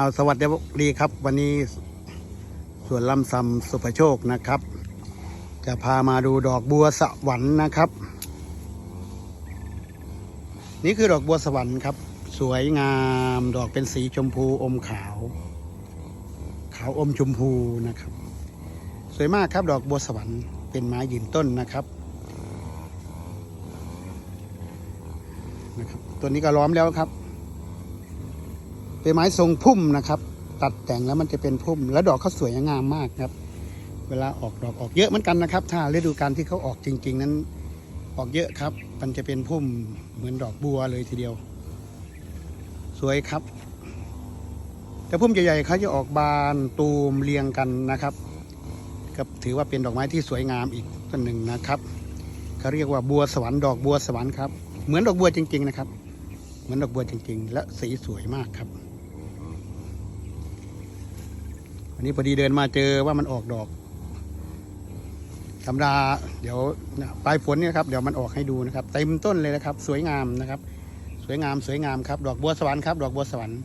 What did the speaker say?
เอาสวัสดีครับ วันนี้สวนลำซำสุภโชคนะครับ จะพามาดูดอกบัวสวรรค์นะครับ นี่คือดอกบัวสวรรค์ครับ สวยงามดอกเป็นสีชมพูอมขาว ขาวอมชมพูนะครับ สวยมากครับดอกบัวสวรรค์เป็นไม้ยืนต้นนะครับนะครับ ตัวนี้ก็ล้อมแล้วครับ เป็นไม้ทรงพุ่มนะครับ ตัดแต่งแล้วมันจะเป็นพุ่ม แล้วดอกเขาสวยงามมากครับ เวลาออกดอกออกเยอะเหมือนกันนะครับ ถ้าฤดูกาลที่เขาออกจริง ๆ นั้นออกเยอะครับ มันจะเป็นพุ่มเหมือนดอกบัวเลยทีเดียว สวยครับ แต่พุ่มใหญ่ๆเขาจะออกบานตูมเรียงกันนะครับก็ถือว่าเป็นดอกไม้ที่สวยงามอีกต้นหนึ่งนะครับเขาเรียกว่าบัวสวรรค์ดอกบัวสวรรค์ครับ เหมือนดอกบัวจริง ๆ นะครับ เหมือนดอกบัวจริง ๆ และสีสวยมากครับ วันนี้พอดีเดินมาเจอว่ามันออกดอกธรรมดาเดี๋ยวปลายฝนเนี่ยครับเดี๋ยวมันออกให้ดูนะครับเต็มต้นเลยนะครับ สวยงามนะครับ สวยงามสวยงามครับ ดอกบัวสวรรค์ครับ ดอกบัวสวรรค์